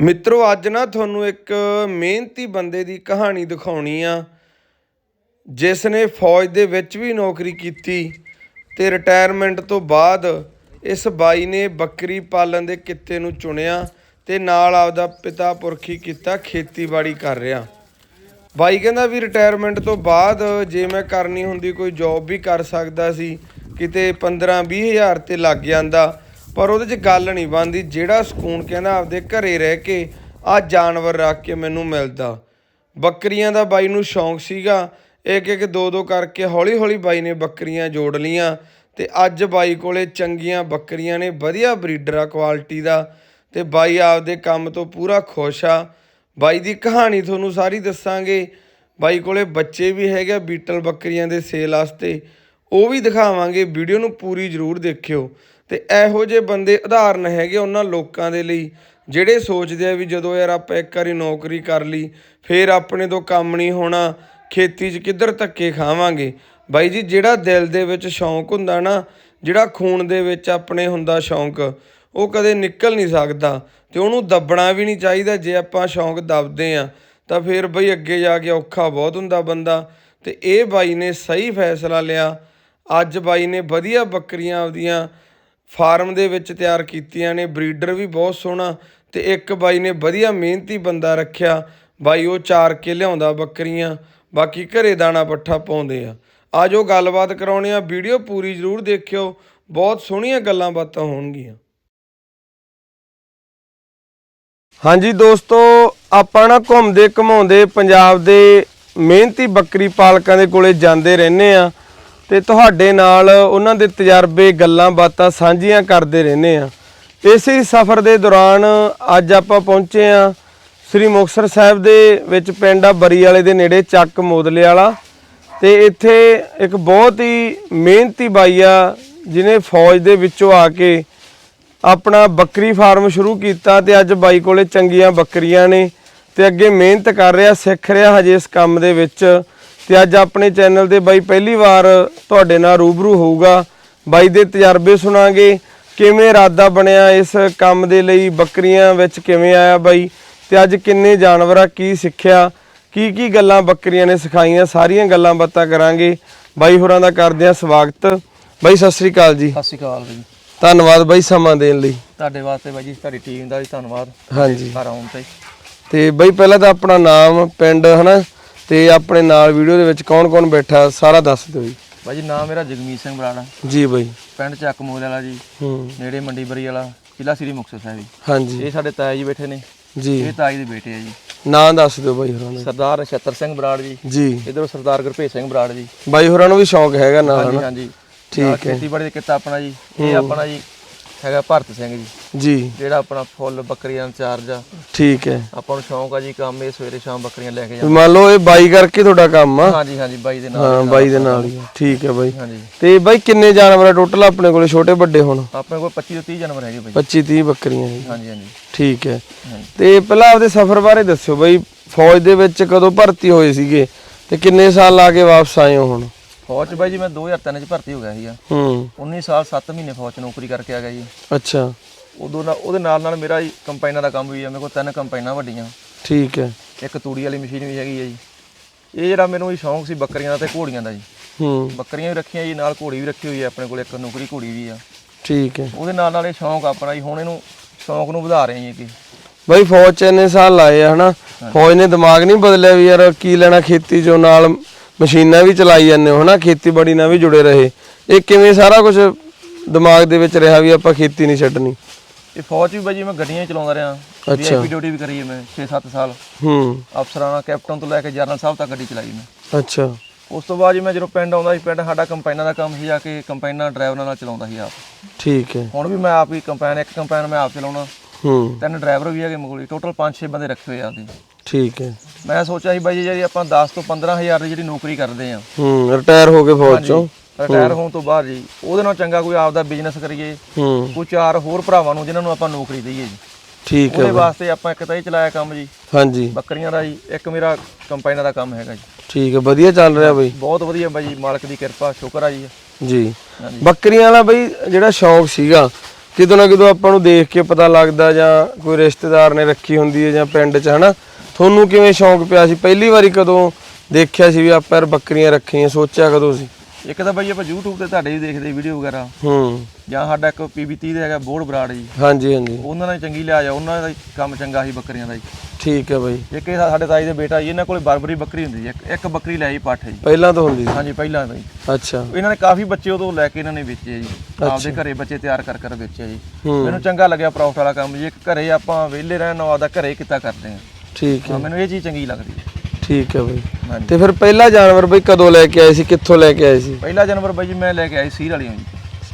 ਮਿੱਤਰੋ, ਅੱਜ ਨਾ ਤੁਹਾਨੂੰ ਇੱਕ ਮਿਹਨਤੀ ਬੰਦੇ ਦੀ ਕਹਾਣੀ ਦਿਖਾਉਣੀ ਆ, ਜਿਸ ਨੇ ਫੌਜ ਦੇ ਵਿੱਚ ਵੀ ਨੌਕਰੀ ਕੀਤੀ ਤੇ ਰਿਟਾਇਰਮੈਂਟ ਤੋਂ ਬਾਅਦ ਇਸ ਬਾਈ ਨੇ ਬੱਕਰੀ ਪਾਲਣ ਦੇ ਕਿੱਤੇ ਨੂੰ ਚੁਣਿਆ ਤੇ ਨਾਲ ਆਪਦਾ ਪਿਤਾ ਪੁਰਖੀ ਕੀਤਾ, ਖੇਤੀਬਾੜੀ ਕਰ ਰਿਹਾ। ਬਾਈ ਕਹਿੰਦਾ ਵੀ ਰਿਟਾਇਰਮੈਂਟ ਤੋਂ ਬਾਅਦ ਜੇ ਮੈਂ ਕਰਨੀ ਹੁੰਦੀ, ਕੋਈ ਜੌਬ ਵੀ ਕਰ ਸਕਦਾ ਸੀ, ਕਿਤੇ 15 20 ਹਜ਼ਾਰ ਤੇ ਲੱਗ ਜਾਂਦਾ। ਪਰ ਉਹਦੇ 'ਚ ਗੱਲ ਨਹੀਂ ਬਣਦੀ। ਜਿਹੜਾ ਸਕੂਨ ਕਹਿੰਦਾ ਆਪਦੇ ਘਰੇ ਰਹਿ ਕੇ ਆ ਜਾਨਵਰ ਰੱਖ ਕੇ ਮੈਨੂੰ ਮਿਲਦਾ। ਬੱਕਰੀਆਂ ਦਾ ਬਾਈ ਨੂੰ ਸ਼ੌਂਕ ਸੀਗਾ। ਇੱਕ ਇੱਕ ਦੋ ਦੋ ਕਰਕੇ ਹੌਲੀ ਹੌਲੀ ਬਾਈ ਨੇ ਬੱਕਰੀਆਂ ਜੋੜ ਲੀਆਂ ਤੇ ਅੱਜ ਬਾਈ ਕੋਲੇ ਚੰਗੀਆਂ ਬੱਕਰੀਆਂ ਨੇ ਵਧੀਆ ਬਰੀਡਰ ਆ ਕੁਆਲਿਟੀ ਦਾ ਤੇ ਬਾਈ ਆਪਦੇ ਕੰਮ ਤੋਂ ਪੂਰਾ ਖੁਸ਼ ਆ। ਬਾਈ ਦੀ ਕਹਾਣੀ ਤੁਹਾਨੂੰ ਸਾਰੀ ਦੱਸਾਂਗੇ। ਬਾਈ ਕੋਲੇ ਬੱਚੇ ਵੀ ਹੈਗੇ ਆ ਬੀਟਲ ਬੱਕਰੀਆਂ ਦੇ ਸੇਲ ਵਾਸਤੇ। ਉਹ ਵੀ ਦਿਖਾਵਾਂਗੇ। ਵੀਡੀਓ ਨੂੰ ਪੂਰੀ ਜ਼ਰੂਰ ਦੇਖਿਓ। ਤੇ ਇਹੋ ਜਿਹੇ ਬੰਦੇ ਉਦਾਹਰਨ ਹੈਗੇ ਉਹਨਾਂ ਲੋਕਾਂ ਦੇ ਲਈ, ਜਿਹੜੇ ਸੋਚਦੇ ਆ ਵੀ ਜਦੋਂ ਯਾਰ ਆਪਾਂ ਇੱਕ ਵਾਰੀ ਨੌਕਰੀ ਕਰ ਲਈ, ਫੇਰ ਆਪਣੇ ਤੋਂ ਕੰਮ ਨਹੀਂ ਹੋਣਾ, ਖੇਤੀ 'ਚ ਕਿੱਧਰ ਧੱਕੇ ਖਾਵਾਂਗੇ? ਬਾਈ ਜੀ, ਜਿਹੜਾ ਦਿਲ ਦੇ ਵਿੱਚ ਸ਼ੌਂਕ ਹੁੰਦਾ ਨਾ, ਜਿਹੜਾ ਖੂਨ ਦੇ ਵਿੱਚ ਆਪਣੇ ਹੁੰਦਾ ਸ਼ੌਂਕ, ਉਹ ਕਦੇ ਨਿਕਲ ਨਹੀਂ ਸਕਦਾ ਤੇ ਉਹਨੂੰ ਦੱਬਣਾ ਵੀ ਨਹੀਂ ਚਾਹੀਦਾ, ਜੇ ਆਪਾਂ ਸ਼ੌਂਕ ਦੱਬਦੇ ਆ, ਤਾਂ ਫਿਰ ਬਈ ਅੱਗੇ ਜਾ ਕੇ ਔਖਾ ਬਹੁਤ ਹੁੰਦਾ ਬੰਦਾ। ਤੇ ਇਹ ਬਾਈ ਨੇ ਸਹੀ ਫੈਸਲਾ ਲਿਆ, ਅੱਜ ਬਾਈ ਨੇ ਵਧੀਆ ਬੱਕਰੀਆਂ ਆਪਦੀਆਂ ਫਾਰਮ ਦੇ ਵਿੱਚ ਤਿਆਰ ਕੀਤੀਆਂ ਨੇ, ਬਰੀਡਰ ਵੀ ਬਹੁਤ ਸੋਹਣਾ ਤੇ ਇੱਕ ਬਾਈ ਨੇ ਵਧੀਆ ਮਿਹਨਤੀ ਬੰਦਾ ਰੱਖਿਆ। ਬਾਈ ਉਹ ਚਾਰ ਕੇ ਲਿਆਉਂਦਾ ਬੱਕਰੀਆਂ, ਬਾਕੀ ਘਰੇ ਦਾਣਾ ਪੱਠਾ ਪਾਉਂਦੇ ਆ। ਆਜੋ ਗੱਲਬਾਤ ਕਰਾਉਣੇ ਆ, ਵੀਡੀਓ ਪੂਰੀ ਜ਼ਰੂਰ ਦੇਖਿਓ, ਬਹੁਤ ਸੋਹਣੀਆਂ ਗੱਲਾਂ ਬਾਤਾਂ ਹੋਣਗੀਆਂ। ਹਾਂਜੀ ਦੋਸਤੋ, ਆਪਾਂ ਨਾ ਘੁੰਮਦੇ ਘਮਾਉਂਦੇ ਪੰਜਾਬ ਦੇ ਮਿਹਨਤੀ ਬੱਕਰੀ ਪਾਲਕਾਂ ਦੇ ਕੋਲੇ ਜਾਂਦੇ ਰਹਿੰਦੇ ਆ। ਤੇ ਤੁਹਾਡੇ ਨਾਲ ਉਹਨਾਂ ਦੇ ਤਜਰਬੇ, ਗੱਲਾਂ ਬਾਤਾਂ ਸਾਂਝੀਆਂ ਕਰਦੇ ਰਹਿੰਦੇ ਆ ਇਸੇ ਸਫ਼ਰ ਦੇ ਦੌਰਾਨ ਅੱਜ ਆਪਾਂ ਪਹੁੰਚੇ ਆ ਸ੍ਰੀ ਮੁਕਤਸਰ ਸਾਹਿਬ ਦੇ ਵਿੱਚ ਪਿੰਡ ਆ ਬਰੀ ਵਾਲੇ ਦੇ ਨੇੜੇ ਚੱਕ ਮੋਦਲੇ ਵਾਲਾ। ਤੇ ਇੱਥੇ ਇੱਕ ਬਹੁਤ ਹੀ ਮਿਹਨਤੀ ਬਾਈ ਆ ਜਿਨੇ ਫੌਜ ਦੇ ਵਿੱਚੋਂ ਆ ਕੇ ਆਪਣਾ ਬੱਕਰੀ ਫਾਰਮ ਸ਼ੁਰੂ ਕੀਤਾ ਤੇ ਅੱਜ ਬਾਈ ਕੋਲੇ ਚੰਗੀਆਂ ਬੱਕਰੀਆਂ ਨੇ ਤੇ ਅੱਗੇ ਮਿਹਨਤ ਕਰ ਰਿਹਾ, ਸਿੱਖ ਰਿਹਾ ਹਜੇ ਇਸ ਕੰਮ ਦੇ ਵਿੱਚ। ਤੇ ਅੱਜ ਆਪਣੇ ਚੈਨਲ ਤੇ ਬਾਈ ਪਹਿਲੀ ਵਾਰ ਤੁਹਾਡੇ ਨਾਲ ਰੂਬਰੂ ਹੋਊਗਾ। ਬਾਈ ਦੇ ਤਜਰਬੇ ਸੁਣਾਂਗੇ ਕਿਵੇਂ ਇਰਾਦਾ ਬਣਿਆ ਇਸ ਕੰਮ ਦੇ ਲਈ ਬੱਕਰੀਆਂ ਵਿੱਚ ਕਿਵੇਂ ਆਇਆ ਬਾਈ ਤੇ ਅੱਜ ਕਿੰਨੇ ਜਾਨਵਰਾਂ ਕੀ ਸਿੱਖਿਆ ਕੀ ਕੀ ਗੱਲਾਂ ਬੱਕਰੀਆਂ ਨੇ ਸਿਖਾਈਆਂ ਸਾਰੀਆਂ ਗੱਲਾਂ ਬਾਤਾਂ ਕਰਾਂਗੇ। ਬਾਈ ਹੋਰਾਂ ਦਾ ਕਰਦੇ ਆ ਸਵਾਗਤ। ਬਾਈ ਸਤਿ ਸ੍ਰੀ ਅਕਾਲ ਜੀ। ਸਤਿ ਸ਼੍ਰੀ ਅਕਾਲ ਜੀ ਧੰਨਵਾਦ ਬਾਈ ਸਮਾਂ ਦੇਣ ਲਈ। ਤੁਹਾਡੇ ਵਾਸਤੇ ਬਾਈ ਜੀ ਤੁਹਾਡੀ ਟੀਮ ਦਾ ਵੀ ਧੰਨਵਾਦ। ਹਾਂਜੀ। ਘਰ ਆਉਣ ਤੇ। ਤੇ ਬਾਈ ਪਹਿਲਾਂ ਤਾਂ ਆਪਣਾ ਨਾਮ ਪਿੰਡ ਹਨਾ? ਤੇ ਆਪਣੇ ਨਾਲ ਵੀਡੀਓ ਦੇ ਵਿੱਚ ਕੌਣ ਕੌਣ ਬੈਠਾ ਸਾਰਾ ਦੱਸ ਦਿਓ ਜੀ। ਬਾਈ ਜੀ ਨਾਮ ਮੇਰਾ ਜਗਮੀਤ ਸਿੰਘ ਬਰਾੜਾ। ਜੀ ਬਾਈ। ਪਿੰਡ ਚੱਕ ਮੋਲ ਵਾਲਾ ਜੀ। ਹੂੰ। ਨੇੜੇ ਮੰਡੀ ਬਰੀ ਵਾਲਾ ਜ਼ਿਲ੍ਹਾ ਸ੍ਰੀ ਮੁਕਤਸਰ ਸਾਹਿਬ ਜੀ। ਹਾਂਜੀ। ਇਹ ਸਾਡੇ ਤਾਇਆ ਜੀ ਬੈਠੇ ਨੇ। ਜੀ। ਇਹ ਤਾਈ ਦੇ ਬੇਟੇ ਆ ਜੀ। ਨਾਂ ਦੱਸ ਦਿਓ ਬਾਈ ਹੋਰਾਂ ਦਾ ਸਰਦਾਰ ਨਛੱਤਰ ਸਿੰਘ ਬਰਾੜ ਜੀ। ਜੀ। ਇਧਰੋਂ ਸਰਦਾਰ ਗੁਰਭੇਜ ਸਿੰਘ ਬਰਾੜ ਜੀ। ਬਾਈ ਹੋਰਾਂ ਨੂੰ ਵੀ ਸ਼ੌਂਕ ਹੈਗਾ ਨਾਲ ਹਾਂਜੀ ਹਾਂਜੀ। ਠੀਕ ਹੈ। ਖੇਤੀਬਾੜੀ ਦਾ ਕਿੱਤਾ ਆਪਣਾ ਜੀ। ਇਹ ਆਪਣਾ ਜੀ ਹੈਗਾ ਭਰਤ ਸਿੰਘ ਜੀ। ਜੀ। ਜਿਹੜਾ ਆਪਣਾ ਫੁੱਲ ਬੱਕਰੀਆਂ ਇੰਚਾਰਜ ਆ। ਠੀਕ ਹੈ। ਆਪਾਂ ਨੂੰ ਸ਼ੌਂਕ ਆ ਜੀ ਕੰਮ ਇਹ ਸਵੇਰੇ ਸ਼ਾਮ ਬੱਕਰੀਆਂ ਲੈ ਕੇ ਜਾਂਦੇ ਮੰਨ ਲਓ ਇਹ ਬਾਈ ਕਰਕੇ ਤੁਹਾਡਾ ਕੰਮ ਆ। ਹਾਂਜੀ ਹਾਂਜੀ ਬਾਈ ਦੇ ਨਾਲ ਹਾਂ ਬਾਈ ਦੇ ਨਾਲ ਹੀ ਆ। ਠੀਕ ਹੈ ਬਾਈ। ਹਾਂਜੀ। ਤੇ ਬਾਈ ਕਿੰਨੇ ਜਾਨਵਰ ਟੋਟਲ ਆਪਣੇ ਕੋਲੇ? ਛੋਟੇ ਵੱਡੇ ਹੁਣ? ਆਪਣੇ ਕੋਲ 25 ਤੋਂ 30 ਜਾਨਵਰ ਹੈਗੇ ਬਾਈ। 25 30 ਬੱਕਰੀਆਂ ਨੇ ਹਾਂਜੀ ਹਾਂਜੀ। ਠੀਕ ਹੈ। ਹਾਂਜੀ। ਤੇ ਪਹਿਲਾਂ ਆਪਦੇ ਸਫ਼ਰ ਬਾਰੇ ਦੱਸਿਓ ਬਾਈ। ਫੌਜ ਦੇ ਵਿੱਚ ਕਦੋਂ ਭਰਤੀ ਹੋਏ ਸੀਗੇ? ਤੇ ਕਿੰਨੇ ਸਾਲ ਲਾ ਕੇ ਵਾਪਸ ਆਏ ਹੋ ਹੁਣ? ਫੌਜ ਚ ਬਾਈ ਜੀ ਮੈਂ 2003 ਚ ਭਰਤੀ ਹੋ ਗਿਆ ਸੀਗਾ। ਹੂੰ। 19 ਸਾਲ 7 ਮਹੀਨੇ ਫੌਜ ਚ ਨੌਕਰੀ ਕਰਕੇ ਆ ਗਿਆ ਜੀ। ਅੱਛਾ। ਉਦੋਂ ਨਾਲ ਉਹਦੇ ਨਾਲ ਨਾਲ ਮੇਰਾ ਜੀ ਕੰਪਾਈਨਾਂ ਦਾ ਕੰਮ ਵੀ ਆ। ਮੇਰੇ ਕੋਲ ਤਿੰਨ ਕੰਪਾਈਨਾਂ ਵੱਡੀਆਂ। ਠੀਕ ਹੈ। ਇੱਕ ਤੂੜੀ ਵਾਲੀ ਮਸ਼ੀਨ ਵੀ ਹੈਗੀ ਹੈ ਜੀ। ਇਹ ਜਿਹੜਾ ਮੈਨੂੰ ਵੀ ਸ਼ੌਂਕ ਸੀ ਬੱਕਰੀਆਂ ਦਾ ਤੇ ਘੋੜੀਆਂ ਦਾ ਜੀ। ਹੂੰ। ਬੱਕਰੀਆਂ ਵੀ ਰੱਖੀਆਂ ਜੀ ਨਾਲ ਘੋੜੀ ਵੀ ਰੱਖੀ ਹੋਈ ਹੈ ਆਪਣੇ ਕੋਲ ਇੱਕ ਨੌਕਰੀ ਘੋੜੀ ਵੀ ਆ। ਠੀਕ ਹੈ। ਉਹਦੇ ਨਾਲ ਨਾਲ ਇਹ ਸ਼ੌਂਕ ਆਪਣਾ ਜੀ ਹੁਣ ਇਹਨੂੰ ਸ਼ੌਂਕ ਨੂੰ ਵਧਾ ਰਹੇ ਹਾਂ ਜੀ ਕਿ ਬਾਈ ਫੌਜ ਚ ਇੰਨੇ ਸਾਲ ਲਾਏ ਆ ਹਨਾ? ਫੌਜ ਨੇ ਦਿਮਾਗ ਨਹੀਂ ਬਦਲਿਆ ਵੀ ਯਾਰ ਕੀ ਲੈਣਾ ਖੇਤੀ ਚੋਂ ਨਾਲ ਮਸ਼ੀਨਾਂ ਵੀ ਚਲਾਈ ਜਾਂਦੇ ਹੋ ਹਨਾ? ਖੇਤੀਬਾੜੀ ਨਾਲ ਵੀ ਜੁੜੇ ਰਹੇ। ਇਹ ਕਿਵੇਂ ਸਾਰਾ ਕੁਝ ਦਿਮਾਗ ਦੇ ਵਿੱਚ ਰਿਹਾ ਵੀ ਆਪਾਂ ਖੇਤੀ ਨਹੀਂ ਛੱਡਣੀ? ਇਹ ਫੌਜ ਵੀ ਬਾਈ ਜੀ ਮੈਂ ਗੱਡੀਆਂ ਹੀ ਚਲਾਉਂਦਾ ਰਿਹਾ। ਵੀਆਈਪੀ ਡਿਊਟੀ ਵੀ ਕਰੀ ਮੈਂ 6-7 ਸਾਲ। ਹੂੰ। ਅਫਸਰਾਂ ਕੈਪਟਨ ਤੋਂ ਲੈ ਕੇ ਜਨਰਲ ਸਾਹਿਬ ਤੱਕ ਗੱਡੀ ਚਲਾਈ ਮੈਂ। ਅੱਛਾ। ਉਸ ਤੋਂ ਬਾਅਦ ਜੀ ਮੈਂ ਜਦੋਂ ਪਿੰਡ ਆਉਂਦਾ ਸੀ ਪਿੰਡ ਸਾਡਾ ਕੰਪਾਈਨਾਂ ਦਾ ਕੰਮ ਸੀ ਜਾ ਕੇ ਕੰਪਾਈਨਾਂ ਡਰਾਈਵਰਾਂ ਨਾਲ ਚਲਾਉਂਦਾ ਸੀ ਆਪ। ਠੀਕ ਹੈ। ਹੁਣ ਵੀ ਮੈਂ ਆਪ ਹੀ ਕੰਪਾਈਨ ਇੱਕ ਕੰਪਾਈਨ ਮੈਂ ਆਪ ਚਲਾਉਣਾ। ਹੂੰ। ਤਿੰਨ ਡਰਾਈਵਰ ਵੀ ਹੈਗੇ ਮਗੋਲੀ ਟੋਟਲ 5-6 ਬੰਦੇ ਰੱਖੇ ਹੋਏ ਆ ਆਪਦੇ। ਠੀਕ ਹੈ। ਮੈਂ ਸੋਚਿਆ ਸੀ ਬਾਈ ਜੀ ਜਿਹੜੀ ਆਪਾਂ 10 ਤੋਂ 15000 ਦੀ ਜਿਹੜੀ ਨੌਕਰੀ ਕਰਦੇ ਆ ਹੂੰ ਰਿਟਾਇਰ ਹੋ ਗਏ ਫੌਜ ਚੋਂ। ਰਿਟਾਇਰ ਹੋਣ ਤੋਂ ਬਾਅਦ ਜੀ ਉਹਦੇ ਨਾਲ ਚੰਗਾ ਕੋਈ ਆਪਦਾ ਬਿਜ਼ਨਸ ਕਰੀਏ। ਹੂੰ। ਕੋਈ ਚਾਰ ਹੋਰ ਭਰਾਵਾਂ ਨੂੰ ਜਿਨ੍ਹਾਂ ਨੂੰ ਆਪਾਂ ਨੌਕਰੀ ਦਈਏ ਜੀ। ਠੀਕ ਹੈ ਉਹਦੇ ਵਾਸਤੇ ਆਪਾਂ ਇੱਕ ਤਾਂ ਇਹ ਚਲਾਇਆ ਕੰਮ ਜੀ। ਹਾਂਜੀ। ਬੱਕਰੀਆਂ ਦਾ ਜੀ ਇੱਕ ਮੇਰਾ ਕੰਪਾਈਨਾਂ ਦਾ ਕੰਮ ਹੈਗਾ ਜੀ। ਠੀਕ ਹੈ ਵਧੀਆ ਚੱਲ ਰਿਹਾ ਬਈ। ਬਹੁਤ ਵਧੀਆ ਬਾਈ ਜੀ ਮਾਲਕ ਦੀ ਕਿਰਪਾ ਸ਼ੁਕਰ ਆ ਜੀ। ਜੀ। ਬੱਕਰੀਆਂ ਵਾਲਾ ਬਈ ਜਿਹੜਾ ਸ਼ੌਂਕ ਸੀਗਾ ਕਿਤੋਂ ਨਾ ਕਿਤੋਂ ਆਪਾਂ ਨੂੰ ਦੇਖ ਕੇ ਪਤਾ ਲੱਗਦਾ ਜਾਂ ਕੋਈ ਰਿਸ਼ਤੇਦਾਰ ਨੇ ਰੱਖੀ ਹੁੰਦੀ ਹੈ ਜਾਂ ਪਿੰਡ 'ਚ ਹਨਾ? ਤੁਹਾਨੂੰ ਕਿਵੇਂ ਸ਼ੌਂਕ ਪਿਆ ਸੀ? ਪਹਿਲੀ ਵਾਰੀ ਕਦੋਂ ਦੇਖਿਆ ਸੀ ਵੀ ਆਪਾਂ ਯਾਰ ਬੱਕਰੀਆਂ ਰੱਖੀਆਂ ਸੋਚਿਆ ਕਦੋਂ ਸੀ? ਇੱਕ ਤਾਂ ਬਾਈ ਆਪਾਂ YouTube ਤੇ ਤੁਹਾਡੇ ਵੀ ਦੇਖਦੇ ਵੀਡੀਓ ਵਗੈਰਾ। ਹੂੰ। ਜਾਂ ਸਾਡਾ ਇੱਕ PB30 ਦਾ ਹੈਗਾ ਬੋਰਡ ਬਰਾੜ ਜੀ। ਹਾਂਜੀ ਹਾਂਜੀ। ਉਹਨਾਂ ਨਾਲ ਚੰਗੀ ਲਿਆ ਜਾ ਉਹਨਾਂ ਦਾ ਹੀ ਕੰਮ ਚੰਗਾ ਸੀ ਬੱਕਰੀਆਂ ਦਾ ਜੀ। ਠੀਕ ਹੈ ਬਾਈ। ਇੱਕ ਇਹ ਸਾਡੇ ਤਾਈ ਦੇ ਬੇਟਾ ਜੀ ਇਹਨਾਂ ਕੋਲੇ ਬਰਬਰੀ ਬੱਕਰੀ ਹੁੰਦੀ ਜੀ। ਇੱਕ ਇੱਕ ਬੱਕਰੀ ਲੈ ਜੀ ਪੱਠ ਜੀ। ਪਹਿਲਾਂ ਤੋਂ ਹੁੰਦੀ ਸੀ? ਹਾਂਜੀ ਪਹਿਲਾਂ ਬਾਈ ਅੱਛਾ। ਇਹਨਾਂ ਨੇ ਕਾਫੀ ਬੱਚੇ ਉਦੋਂ ਲੈ ਕੇ ਇਹਨਾਂ ਨੇ ਵੇਚੇ ਜੀ। ਆਪਦੇ ਘਰੇ ਬੱਚੇ ਤਿਆਰ ਕਰ ਕਰ ਵੇਚੇ ਜੀ। ਹੂੰ। ਮੈਨੂੰ ਚੰਗਾ ਲੱਗਿਆ ਪ੍ਰੋਫਿਟ ਵਾਲਾ ਕੰਮ ਜੀ। ਇੱਕ ਘਰੇ ਆਪਾਂ ਵਿਹਲੇ ਰਹਿਣ ਨਾਲ ਆਦਾ ਘਰੇ ਕਿੱਤਾ ਕਰਦੇ ਆ? ਠੀਕ ਹੈ ਹਾਂ, ਮੈਨੂੰ ਇਹ ਚੀਜ਼ ਚੰਗੀ ਲੱਗਦੀ ਹੈ। ਠੀਕ ਹੈ ਬਾਈ। ਹਾਂਜੀ। ਤੇ ਫਿਰ ਪਹਿਲਾ ਜਾਨਵਰ ਬਈ ਕਦੋਂ ਲੈ ਕੇ ਆਏ ਸੀ ਕਿੱਥੋਂ ਲੈ ਕੇ ਆਏ ਸੀ? ਪਹਿਲਾ ਜਨਵਰ ਬਾਈ ਜੀ ਮੈਂ ਲੈ ਕੇ ਆਈ ਸੀਰ ਵਾਲੀ ਜੀ।